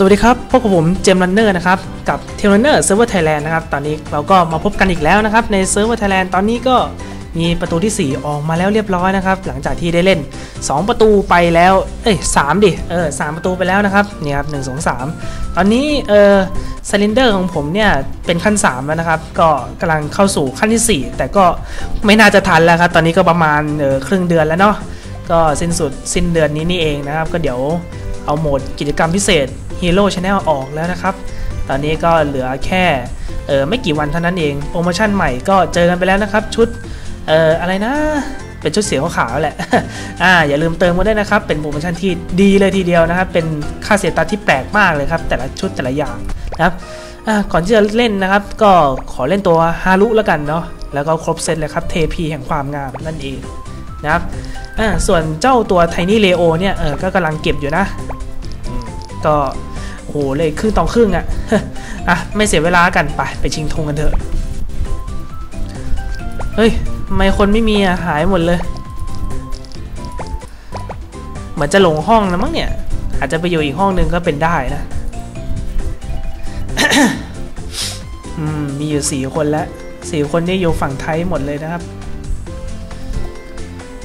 สวัสดีครับ พบกับผมเจมรันเนอร์นะครับ กับเทมรันเนอร์เซิร์ฟเวอร์ไทยแลนด์นะครับ ตอนนี้เราก็มาพบกันอีกแล้วนะครับ ในเซิร์ฟเวอร์ไทยแลนด์ตอนนี้ก็มีประตูที่ 4 ออกมาแล้วเรียบร้อยนะครับ หลังจากที่ได้เล่น 2 ประตูไปแล้ว เอ้ยสามดิ เออสามประตูไปแล้วนะครับ เนี่ยครับหนึ่งสองสามตอนนี้ เออซลินเดอร์ของผมเนี่ย เป็นขั้น 3 แล้วนะครับ ก็กำลังเข้าสู่ขั้นที่ 4 แต่ก็ไม่น่าจะทันแล้วครับ ตอนนี้ก็ประมาณ เออครึ่งเดือนแล้วเนาะ ก็สิ้นสุดสิ้นเดือนนี้นี่เองนะครับ ก็เดี๋ยว เอาโหมดกิจกรรมพิเศษ Hero Channel ออกแล้วนะครับ ตอนนี้ก็เหลือแค่เออไม่กี่วันเท่านั้นเองโปรโมชั่นใหม่ก็เจอกันไปแล้วนะครับ ชุดเอออะไรนะ เป็นชุดเสียขาวแหละอ่าอย่าลืมเติมมาได้วยนะครับ เป็นโปรโมชั่นที่ดีเลยทีเดียวนะครับ เป็นค่าเสียตัดที่แปลกมากเลยครับ แต่ละชุดแต่ละอย่างนะครับอ่าก่อนที่จะเล่นนะครับ ก็ขอเล่นตัวฮารุแล้วกันเนาะแล้วก็ครบเซตเลยครับเทพีแห่งความงามนั่นเอง นะครับอ่าส่วนเจ้าตัวไทนี่เลโอเนี่ยเออก็กำลังเก็บอยู่นะก็โอ้โหเลยครึ่งต่อครึ่งอะอะ ไม่เสียเวลากันไป ไปชิงธงกันเถอะ เฮ้ยทำไมคนไม่มีอะหายหมดเลย เหมือนจะหลงห้องนะมั้งเนี่ย อาจจะไปอยู่อีกห้องหนึ่งก็เป็นได้นะ อืม มีอยู่สี่คนแล้วสี่คนนี่อยู่ฝั่งไทยหมดเลยนะครับ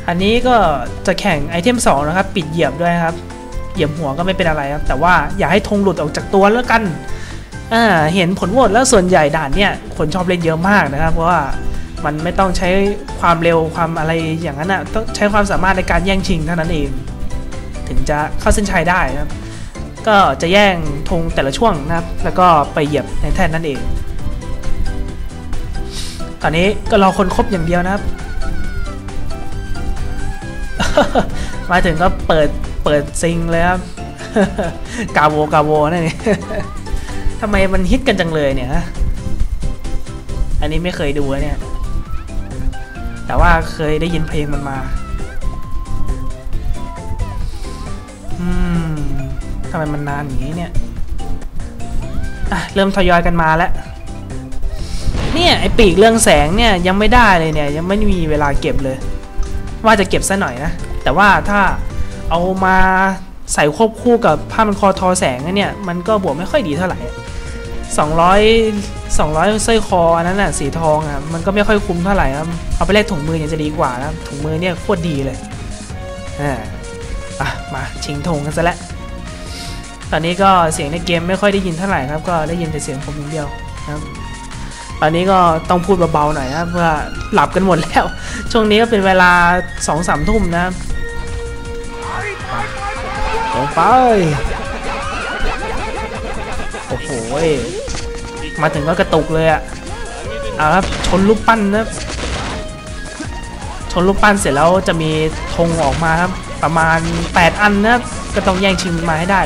อันนี้ก็จะแข่งไอเทม2นะครับ ปิดเหยียบด้วยครับ เหยียบหัวก็ไม่เป็นอะไรครับ แต่ว่าอย่าให้ธงหลุดออกจากตัวแล้วกันอ่าเห็นผลโหวตแล้วส่วนใหญ่ด่านเนี่ยคนชอบเล่นเยอะมากนะครับ เพราะว่ามันไม่ต้องใช้ความเร็วความอะไรอย่างนั้นอะต้องใช้ความสามารถในการแย่งชิงเท่านั้นเอง ถึงจะเข้าเส้นชัยได้นะครับ ก็จะแย่งธงแต่ละช่วงนะครับ แล้วก็ไปเหยียบในแท่นนั่นเองตอนนี้ก็รอคนครบอย่างเดียวนะครับ มาถึงก็เปิดเปิดซิงเลยครับ กาโวกาโวนั่นเองทำไมมันฮิตกันจังเลยเนี่ย อันนี้ไม่เคยดูเนี่ย แต่ว่าเคยได้ยินเพลงมันมา อืมทำไมมันนานอย่างนี้เนี่ย อะ เริ่มทยอยกันมาแล้ว เนี่ย ไอปีกเรื่องแสงเนี่ย ยังไม่ได้เลยเนี่ย ยังไม่มีเวลาเก็บเลย ว่าจะเก็บซะหน่อยนะ แต่ว่าถ้าเอามาใส่ควบคู่กับผ้ามันคอทอแสงเนี่ย มันก็บวกไม่ค่อยดีเท่าไหร่ 200 200สร้อยคออันนั้นน่ะสีทองอะมันก็ไม่ค่อยคุ้มเท่าไหร่ครับเอาไปแลกถุงมือยังจะดีกว่านะถุงมือเนี่ยโคตรดีเลยอ่าอะมาชิงธงกันซะแล้วตอนนี้ก็เสียงในเกมไม่ค่อยได้ยินเท่าไหร่ครับ ก็ได้ยินแต่เสียงผมอย่างเดียวครับ ตอนนี้ก็ต้องพูดเบาๆหน่อยนะเพื่อหลับกันหมดแล้ว ช่วงนี้ก็เป็นเวลาสองสามทุ่มนะลงไปโอ้โหมาถึงก็กระตุกเลยอะเอาครับชนลูกปั้นนะชนลูกปั้นเสร็จแล้วจะมีธงออกมาครับประมาณ 8 อันนะก็ต้องแย่งชิงมาให้ได้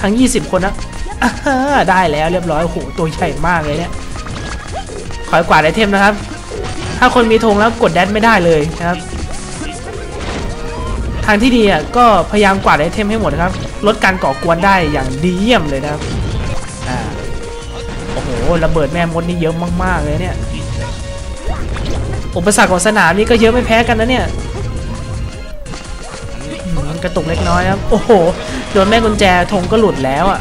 ทั้ง 20 คนนะอ่าฮะได้แล้วเรียบร้อยโอ้โหตัวใหญ่มากเลยเนี่ย อยกวาดไอเทมนะครับ ถ้าคนมีธงแล้วกดแดนไม่ได้เลยนะครับ ทางที่ดีอะก็พยายามกวาดไอเทมให้หมดนะครับ ลดการก่อกวนได้อย่างดีเยี่ยมเลยนะครับอ่าโอ้โหระเบิดแม่มดนี่เยอะมากๆเลยเนี่ยอุปสรรคของสนามนี่ก็เยอะไม่แพ้กันนะเนี่ยมันกระตุกเล็กน้อยครับโอ้โหโดนแม่กุญแจธงก็หลุดแล้วอะ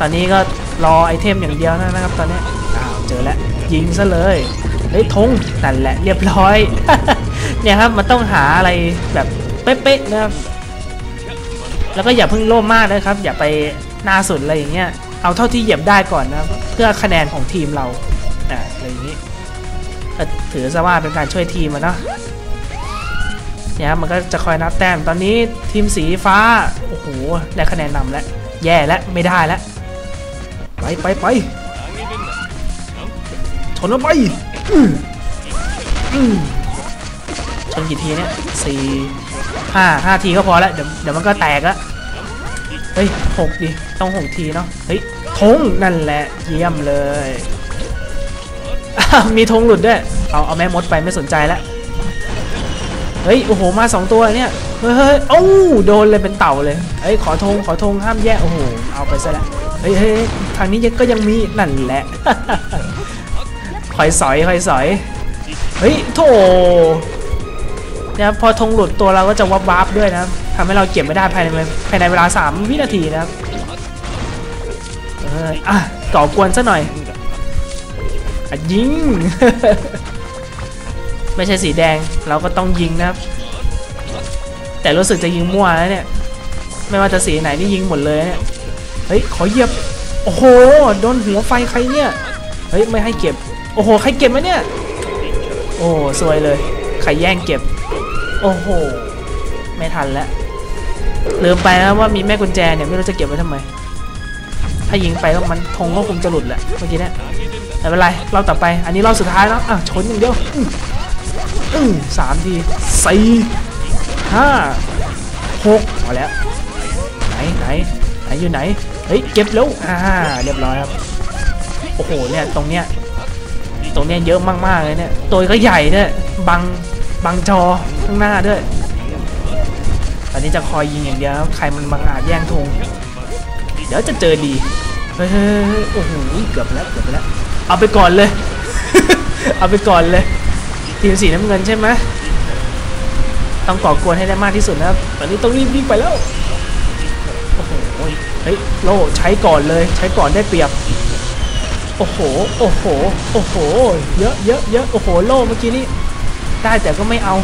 ตอนนี้ก็รอไอเทมอย่างเดียวนะครับตอนนี้ เจอแล้วยิงซะเลยเฮ้ยธงนั่นแหละเรียบร้อย เนี่ยครับมันต้องหาอะไรแบบเป๊ะๆนะครับแล้วก็อย่าเพิ่งโลภมากนะครับ อย่าไปหน้าสุดอะไรอย่างเงี้ยเอาเท่าที่เหยียบได้ก่อนนะเพื่อคะแนนของทีมเราอ่าอะไรอย่างนี้ถือซะว่าเป็นการช่วยทีมนะเนี่ยครับมันก็จะคอยนับแต้มตอนนี้ทีมสีฟ้าโอ้โหได้คะแนนนำแล้วแย่แล้วไม่ได้แล้วไปไปไป ชนลงไปอื้ออื้อชนกี่ทีเนี่ยสี่ห้าห้าทีก็พอแล้วเดี๋ยวเดี๋ยวมันก็แตกแล้วเฮ้ยหกดิต้องหกทีเนาะเฮ้ยธงนั่นแหละเยี่ยมเลยอ้าวมีธงหลุดด้วยเอาเอาแม่มดไปไม่สนใจแล้วเฮ้ยโอ้โหมาสองตัวเนี่ยเฮ้ยเฮ้ยโอ้าโดนเลยเป็นเต่าเลยเฮ้ยขอธงขอธงห้ามแย่โอ้โหเอาไปซะแล้วเฮ้ยเฮ้ยทางนี้ยังก็ยังมีนั่นแหละ คอยสอยคอยสอยเฮ้ยโถเนี่ยพอธงหลุดตัวเราก็จะวับวับด้วยนะทำให้เราเก็บไม่ได้ภายในภายในเวลา 3 วินาทีนะครับเอออะก่อกวนซะหน่อยอะยิง ไม่ใช่สีแดงเราก็ต้องยิงนะครับ แต่รู้สึกจะยิงมั่วแล้วเนี่ย ไม่ว่าจะสีไหนนี่ยิงหมดเลยเนี่ยเฮ้ยขอเหยียบ โอ้โหโดนหัวไฟใครเนี่ย เฮ้ยไม่ให้เก็บ โอ้โห ใครเก็บวะเนี่ย โอ้สวยเลย ใครแย่งเก็บ โอ้โห ไม่ทันแล้วลืมไปนะว่ามีแม่กุญแจเนี่ยไม่รู้จะเก็บไว้ทำไม ถ้ายิงไปแล้วมันธงก็คงจะหลุดแหละเมื่อกี้เนี่ยไม่เป็นไรเรอบต่อไป อันนี้เรอบสุดท้ายแล้วอะชนอย่างเดียวอื้ออื้อสามทีสี่ห้าหกเอาแล้ว ไหนไหนไหนอยู่ไหน เฮ้ย เก็บแล้ว อ่า เรียบร้อยครับ โอ้โห เนี่ย ตรงเนี้ย ตรงเนี้ยเยอะมากๆเลยเนี่ย ตัวก็ใหญ่ด้วยบังบังจอข้างหน้าด้วยตอนนี้จะคอยยิงอย่างเดียวใครมันบังอาจแย่งธงเดี๋ยวจะเจอดีเฮ้ยโอ้โหเกือบแล้วเกือบแล้ว เอาไปก่อนเลย เอาไปก่อนเลย ทีมสีน้ำเงินใช่ไหมต้องก่อกวนให้ได้มากที่สุดนะครับ ตอนนี้ต้องรีบวิ่งไปแล้ว โอ้โห เฮ้ย โลใช้ก่อนเลย ใช้ก่อนได้เปรียบ โอ้โห โอ้โห โอ้โห เยอะเยอะเยอะโอ้โห โล่เมื่อกี้นี้ได้แต่ก็ไม่เอา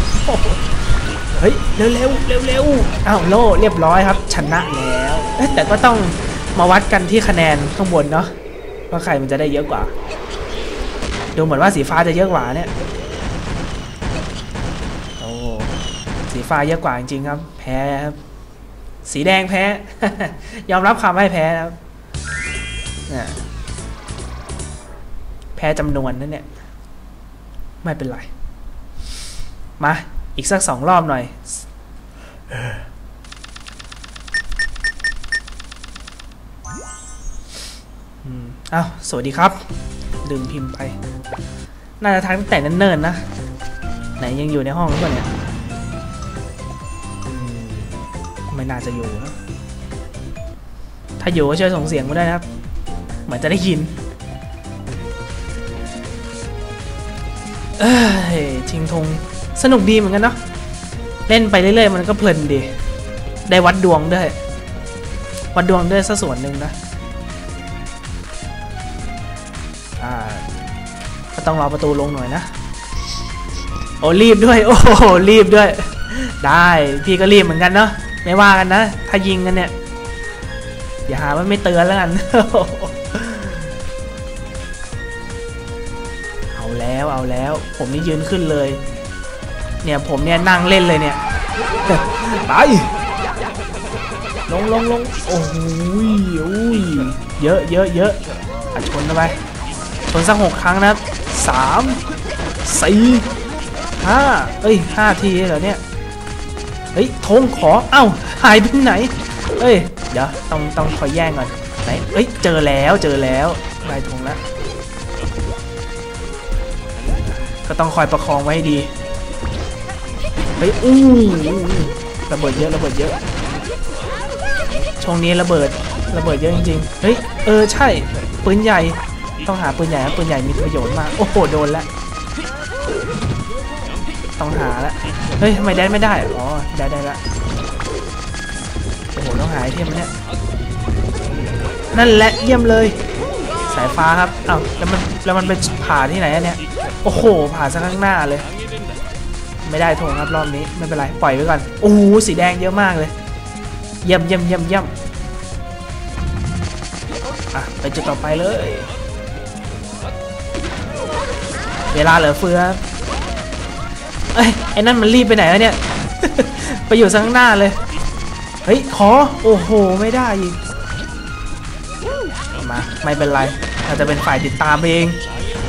เฮ้ย เร็วเร็วเร็วเร็วอ้าวโล่เรียบร้อยครับ ชนะแล้วเอ๊ะแต่ก็ต้องมาวัดกันที่คะแนนข้างบนเนาะ ว่าใครมันจะได้เยอะกว่า ดูเหมือนว่าสีฟ้าจะเยอะกว่าเนี่ย โอ้ สีฟ้าเยอะกว่าจริงๆครับ แพ้ครับ สีแดงแพ้ ยอมรับความให้แพ้ครับเนี่ย พ้จำนวนนั่นเนี่ย ไม่เป็นไร มา อีกสักสองรอบหน่อยอ้าว สวัสดีครับ ลืมพิมพ์ไป น่าจะทักตั้งแต่เนิ่นๆนะ ไหนยังอยู่ในห้องหรือเปล่าเนี่ยไม่น่าจะอยู่นะถ้าอยู่ก็ช่วยส่งเสียงมาได้นะครับ เหมือนจะได้ยิน ชิงธงสนุกดีเหมือนกันเนาะเล่นไปเรื่อยๆ มันก็เพลินดี ได้วัดดวงด้วย วัดดวงด้วยสักส่วนหนึ่งนะอ่าก็ต้องรอประตูลงหน่อยนะ โอ้รีบด้วย โอ้โหรีบด้วย ได้พี่ก็รีบเหมือนกันเนาะไม่ว่ากันนะ ถ้ายิงกันเนี่ย อย่าหาว่าไม่เตือนแล้วกัน แล้วเอาแล้ว ผมนี่ยืนขึ้นเลย เนี่ยผมเนี่ยนั่งเล่นเลยเนี่ยไปลงลงลงโอ้โหอุ้ยเยอะเยอะเยอะอะชนเข้าไปชนสักหกครั้งนะครับสามสี่ห้าเอ้ยห้าทีเหรอเนี่ยเฮ้ยธงขอเอ้าหายไปไหนเอ้ยเดี๋ยวต้องต้องคอยแย่งก่อนไหนเอ้ยเจอแล้วเจอแล้วได้ธงแล้ว ก็ต้องคอยประคองไว้ให้ดีเฮ้ยอู้ระเบิดเยอะระเบิดเยอะช่วงนี้ระเบิดระเบิดเยอะจริงๆ เฮ้ย เออใช่ ปืนใหญ่ ต้องหาปืนใหญ่ปืนใหญ่มีประโยชน์มาก โอ้โห โดนแล้ว ต้องหาแล้วเฮ้ยทำไมได้ไม่ได้ อ๋อ ได้ได้ละ โอ้โห ต้องหาไอเทมเนี่ย นั่นแหละ เยี่ยมเลย สายฟ้าครับเอ้าแล้วมันแล้วมันไปผ่าที่ไหนอะเนี่ย โอ้โห ผ่าซะข้างหน้าเลย ไม่ได้ธงครับรอบนี้ไม่เป็นไรปล่อยไว้ก่อน โอ้โหสีแดงเยอะมากเลย เยี่ยมเยี่ยมเยี่ยมเยี่ยมอะไปจุดต่อไปเลย เวลาเหลือเฟือเอ้ยไอ้นั่นมันรีบไปไหนวะเนี่ย ไปอยู่ซะข้างหน้าเลย เฮ้ยขอ โอ้โห ไม่ได้อีก ไม่เป็นไรเราจะเป็นฝ่ายติดตามเอง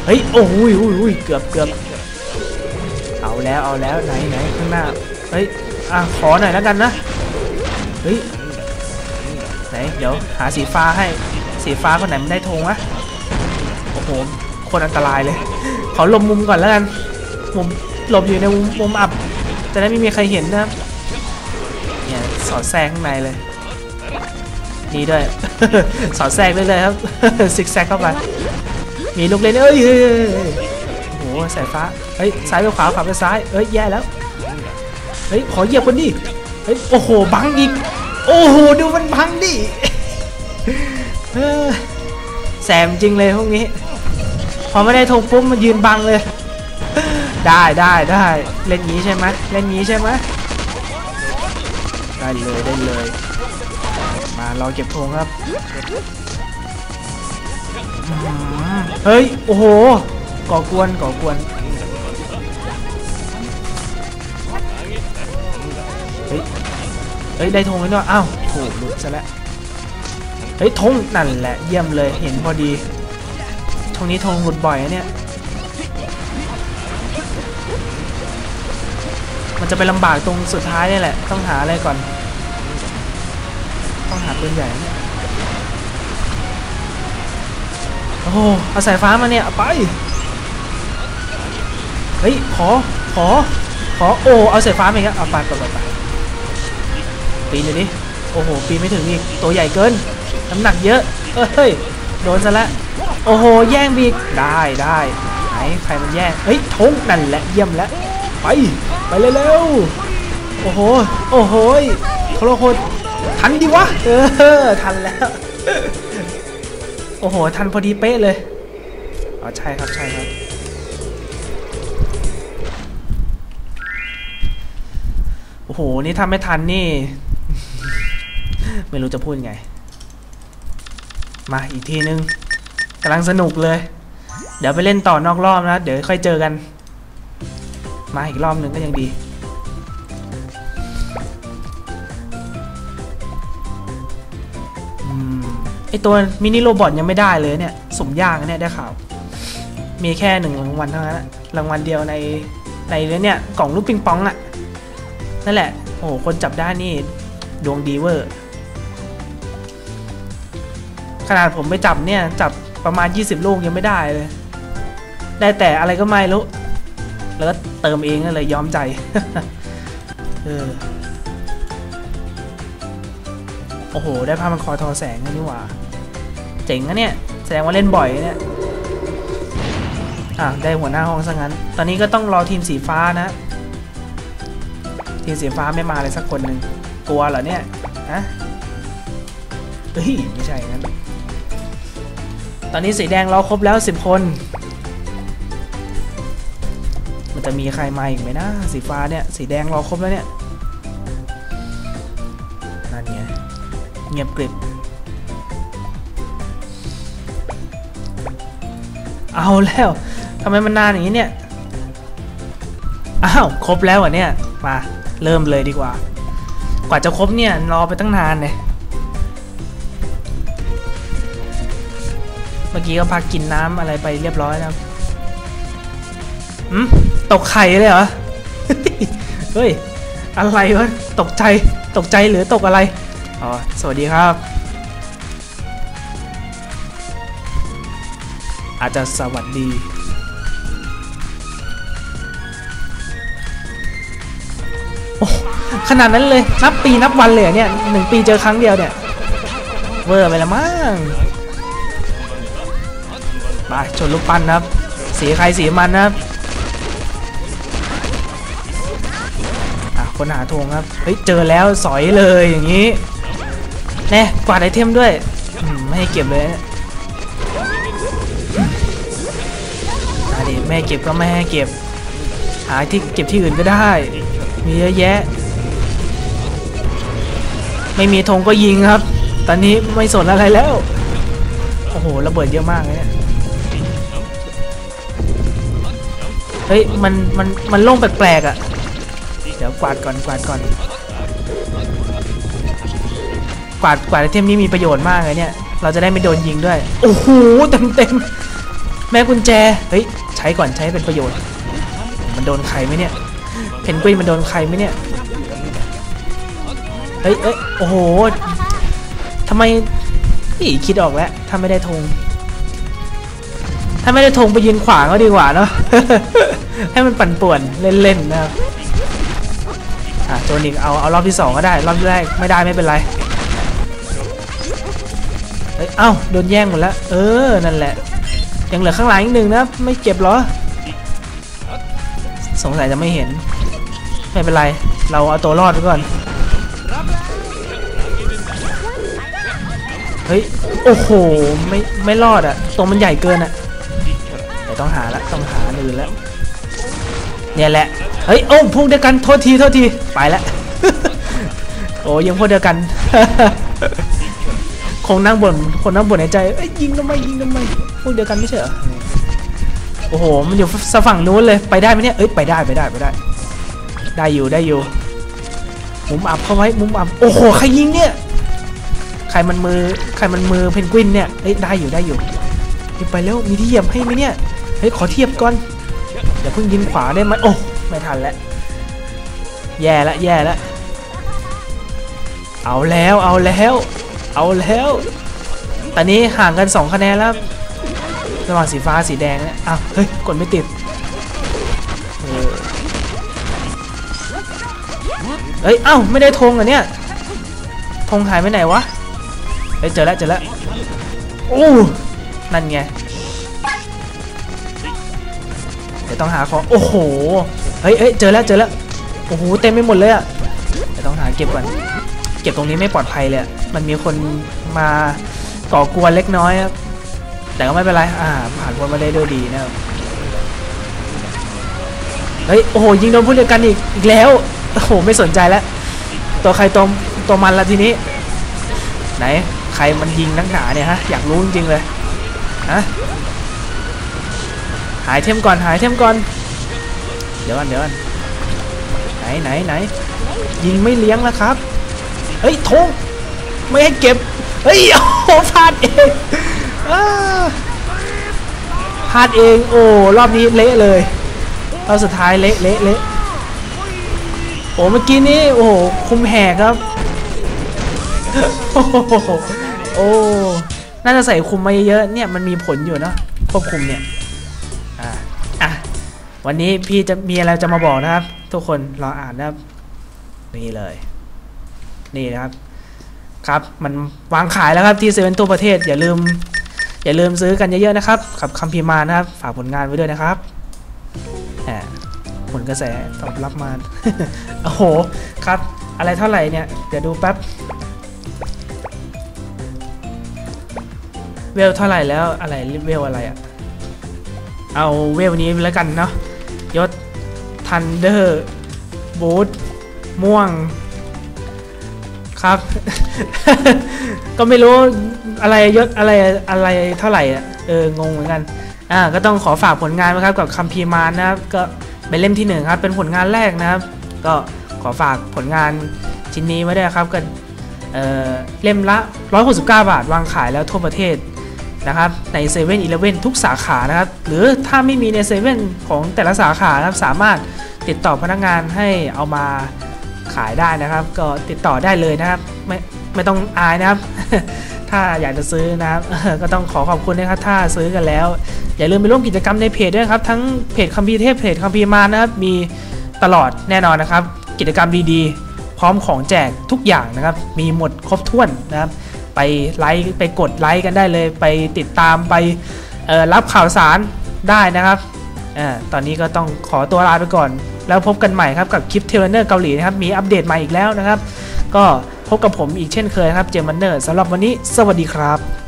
เฮ้ยโอ้ย โอ้ยโอ้ยเกือบเกือบเอาแล้ว เอาแล้ว ไหนไหนข้างหน้า เฮ้ย อะ ขอหน่อยแล้วกันนะ เฮ้ย ไหน เดี๋ยวหาสีฟ้าให้ สีฟ้าคนไหนมันได้ธงวะ โอ้โห คนอันตรายเลย ขอหลบมุมก่อนแล้วกัน มุมหลบอยู่ในมุมมุมอับ จะได้ไม่มีใครเห็นนะครับเนี่ย สอดแทรกข้างในเลย นี่ด้วย สอดแทรกได้เลยครับซิกแซกเข้าไป มีลูกเล่นเอ้ยโอ้โหสายฟ้าเฮ้ยซ้ายไปขวาขวาไปซ้ายเอ้ยแย่แล้วเฮ้ยขอเหยียบคนดิเฮ้ยโอ้โหบังอีกโอ้โหดูมันบังดิแสมจริงเลยพวกนี้ พอไม่ได้ธงปุ๊บมันยืนบังเลย ได้ได้ได้เล่นงี้ใช่ไหมเล่นงี้ใช่ไหมได้เลยได้เลย มารอเก็บธงครับอื้อหือเฮ้ย โอ้โห ก่อกวน ก่อกวน เฮ้ย เฮ้ย ได้ธงแล้วเนาะอ้าวโหหลุดซะแล้ว เฮ้ย ธงนั่นแหละ เยี่ยมเลย เห็นพอดีช่วงนี้ธงหลุดบ่อยนะเนี่ย มันจะไปลำบากตรงสุดท้ายนี่แหละ ต้องหาอะไรก่อน ต้องหาปืนใหญ่เนี่ยโอ้โหเอาสายฟ้ามาเนี่ยไป เฮ้ย ขอ ขอ ขอ โอ้ เอาสายฟ้ามาอีกแล้วเอาไปไปไปไปปีนเลยดิโอ้โห ปีนไม่ถึงอีก ตัวใหญ่เกิน น้ำหนักเยอะ เฮ้ย โดนซะแล้ว โอ้โห แย่งบีกได้ได้ไหนใครมันแย่ง เฮ้ยทงนั่นแหละ เยี่ยมแล้ว ไป ไปเร็วๆโอ้โห โอ้โหโคโรโคต ทันดิวะ เออ ทันแล้ว โอ้โห ทันพอดีเป๊ะเลย อ๋อ ใช่ครับ ใช่ครับ โอ้โห นี่ทำไม่ทันนี่ ไม่รู้จะพูดไง มาอีกทีนึงกำลังสนุกเลย เดี๋ยวไปเล่นต่อนอกรอบนะ เดี๋ยวค่อยเจอกัน มาอีกรอบหนึ่งก็ยังดี ไอตัวมินิโรบอทยังไม่ได้เลยเนี่ยสมยากนะเนี่ยได้ข่าว มีแค่หนึ่งรางวัลเท่านั้นอะรางวัลเดียวในในเนี่ยกล่องลูกปิงปองอะนั่นแหละ โอ้โห คนจับได้นี่ ดวงดีเวอร์ ขนาดผมไปจับเนี่ย จับประมาณ 20 ลูกยังไม่ได้เลย ได้แต่อะไรก็ไม่รู้ แล้วก็เติมเองเลยยอมใจ เออ โอ้โห ได้ผ้ามันคอทอแสงนี่หว่า เจ๋งนะเนี่ย แสดงว่าเล่นบ่อยเนี่ย อะ ได้หัวหน้าห้องซะงั้น ตอนนี้ก็ต้องรอทีมสีฟ้านะ ทีมสีฟ้าไม่มาเลยสักคนหนึ่งกลัวเหรอเนี่ยฮะเฮ้ย ไม่ใช่งั้นตอนนี้สีแดงเราครบแล้ว 10 คน มันจะมีใครมาอีกไหมนะ สีฟ้าเนี่ย สีแดงเราครบแล้วเนี่ย นั่นไงเงียบกริบ เอาแล้วทำไมมันนานอย่างนี้เนี่ย อ้าว ครบแล้วอะเนี่ย มา เริ่มเลยดีกว่า กว่าจะครบเนี่ย รอไปตั้งนานเลยเมื่อกี้ก็พักกินน้ำอะไรไปเรียบร้อยแล้วอืมตกไข่เลยเหรอ เฮ้ย อะไรวะ ตกใจ ตกใจหรือตกอะไร อ๋อ สวัสดีครับ อาจจะสวัสดีโอ้ขนาดนั้นเลย นับปีนับวันเลยเนี่ยหนึ่งปีเจอครั้งเดียวเนี่ย เวอร์ไปละมั้งไปชนลูกปั้นครับ สีใครสีมันนะครับคนหาธงครับ เฮ้ย เจอแล้วสอยเลยอย่างนี้แน่กวาดไอเทมด้วย ไม่ให้เก็บเลย นะอะดิไม่เก็บก็ไม่ให้เก็บ หาที่เก็บที่อื่นก็ได้ มีเยอะแยะ ไม่มีธงก็ยิงครับ ตอนนี้ไม่สนอะไรแล้ว โอ้โหระเบิดเยอะมากเลยเนี่ยเฮ้ยมันมันมันโล่งแปลกๆอะ่ะ เดี๋ยวกวาดก่อนกวาดก่อน กวาดกวาดไอเทมนี้มีประโยชน์มากเลยเนี่ย เราจะได้ไม่โดนยิงด้วย โอ้โหเต็มเต็มแม่กุญแจ เฮ้ย ใช้ก่อนใช้เป็นประโยชน์ มันโดนใครไหมเนี่ยเพนกวินมันโดนใครไหมเนี่ยเฮ้ยเอ้ยโอ้โหทำไมนี่คิดออกแล้วถ้าไม่ได้ธงถ้าไม่ได้ธงไปยืนขวางก็ดีกว่าเนาะให้มันปั่นป่วนเล่นๆนะครับอะโจนิกเอาเอารอบที่สองก็ได้รอบแรกไม่ได้ไม่เป็นไรเฮ้ยเอ้าโดนแย่งหมดแล้วเออนั่นแหละ ยังเหลือข้างหลังอีกหนึ่งนะ ไม่เจ็บหรอ สงสัยจะไม่เห็น ไม่เป็นไร เราเอาตัวรอดไปก่อน เฮ้ย โอ้โห ไม่ ไม่รอดอะตัวมันใหญ่เกินอะแต่ต้องหาละ ต้องหาอื่นแล้ว เนี่ยแหละ เฮ้ย โอ้พวกเดียวกัน โทษที โทษที ไปละ โอ้ยังพวกเดียวกัน คงนั่งบนคนนั่งบนในใจเอ้ยยิงทำไมยิงทำไมพวกเดียวกันไม่ใช่เหรอโอ้โหมันอยู่สฝั่งนู้นเลยไปได้ไหมเนี่ยเอ้ยไปได้ไปได้ไปได้ ได้อยู่ได้อยู่มุมอับเข้าไว้มุมอับโอ้โหใครยิงเนี่ยใครมันมือใครมันมือเพนกวินเนี่ยเอ้ยได้อยู่ได้อยู่ยิงไปแล้วมีที่เหยียบให้ไหมเนี่ยเฮ้ยขอเทียบก่อนอย่าเพิ่งยิงขวาได้ไหมโอ้ไม่ทันแล้วแย่ละแย่ละเอาแล้วเอาแล้ว เอาแล้ว ตอนนี้ห่างกัน 2 คะแนนแล้ว ระหว่างสีฟ้าสีแดงเนี่ยอ้าว เฮ้ย กดไม่ติดเออเอ้ย เอ้า ไม่ได้ธงเหรอเนี่ย ธงหายไปไหนวะ เฮ้ย เจอแล้ว เจอแล้ว โอ้ นั่นไง เดี๋ยวต้องหาของ โอ้โห เฮ้ยเฮ้ยเจอแล้ว เจอแล้ว โอ้โห เต็มไปหมดเลยอะเดี๋ยวต้องหาเก็บก่อน เก็บตรงนี้ไม่ปลอดภัยเลยอะ มันมีคนมาก่อกวนเล็กน้อยครับ แต่ก็ไม่เป็นไร อ่า ผ่านพ้นมาได้ด้วยดีนะครับ เฮ้ย โอ้โห ยิงโดนผู้เดียวกันอีกอีกแล้ว โอ้โห ไม่สนใจแล้ว ตัวใครตัวตัวมันละทีนี้ ไหน ใครมันยิงนักหนาเนี่ยฮะ อยากรู้จริงๆเลย ฮะ หายเทมก่อน หายเทมก่อน เดี๋ยวก่อนเดี๋ยวก่อนไหนไหนไหน ยิงไม่เลี้ยงแล้วครับ เฮ้ยทง ไม่ให้เก็บ เฮ้ยโอ้พลาดเองอพลาดเอง โอ้ รอบนี้เละเลยรอบสุดท้ายเละเละเละโอ้เมื่อกี้นี้ โอ้โห คุมแหกครับ โอ้โหโอ้น่าจะใส่คุมมาเยอะเนี่ยมันมีผลอยู่เนะควบคุมเนี่ย อะอะวันนี้พี่จะมีอะไรจะมาบอกนะครับ ทุกคนรออ่านนะครับ นี่เลย นี่นะครับ ครับ มันวางขายแล้วครับที่เซเว่นตัวประเทศ อย่าลืม อย่าลืมซื้อกันเยอะๆนะครับ กับคัมพีมานะครับ ฝากผลงานไว้ด้วยนะครับแหมผลกระแสตอบรับมา โอ้โห ครับ อะไรเท่าไหร่เนี่ย เดี๋ยวดูแป๊บ เวลเท่าไหร่แล้วอะไรเวลอะไรอะเอาเวลนี้แล้วกันเนาะ ยศทันเดอร์บูทม่วง ครับ ก็ไม่รู้อะไรยศอะไรอะไรเท่าไหร่อะเอองงเหมือนกันอ่าก็ต้องขอฝากผลงานนะครับกับคัมพีมานนะครับก็เป็นเล่มที่หนึ่งครับเป็นผลงานแรกนะครับ ก็ขอฝากผลงานชิ้นนี้ไว้ด้วยครับกันเอ่อเล่มละ 169 บาท วางขายแล้วทั่วประเทศนะครับใน7 e เ e ่ e อทุกสาขานะครับ หรือถ้าไม่มีใน7 e เ e ่ของแต่ละสาขานะครับสามารถติดต่อพนักงานให้เอามา ขายได้นะครับ ก็ติดต่อได้เลยนะครับ ไม่ไม่ต้องอายนะครับ ถ้าอยากจะซื้อนะครับก็ต้องขอขอบคุณนะครับ ถ้าซื้อกันแล้ว อย่าลืมไปร่วมกิจกรรมในเพจด้วยครับ ทั้งเพจคัมพีเทพเพจคัมพีมานนะครับ มีตลอดแน่นอนนะครับ กิจกรรมดีๆ พร้อมของแจกทุกอย่างนะครับ มีหมดครบถ้วนนะครับ ไปไลค์ไปกดไลค์กันได้เลย ไปติดตามไปรับข่าวสารได้นะครับ อ่าตอนนี้ก็ต้องขอตัวลาไปก่อน แล้วพบกันใหม่ครับกับคลิปเทเลเนอร์เกาหลีนะครับ มีอัปเดตใหม่อีกแล้วนะครับ ก็พบกับผมอีกเช่นเคยครับเจมมันเนอร์สำหรับวันนี้ สวัสดีครับ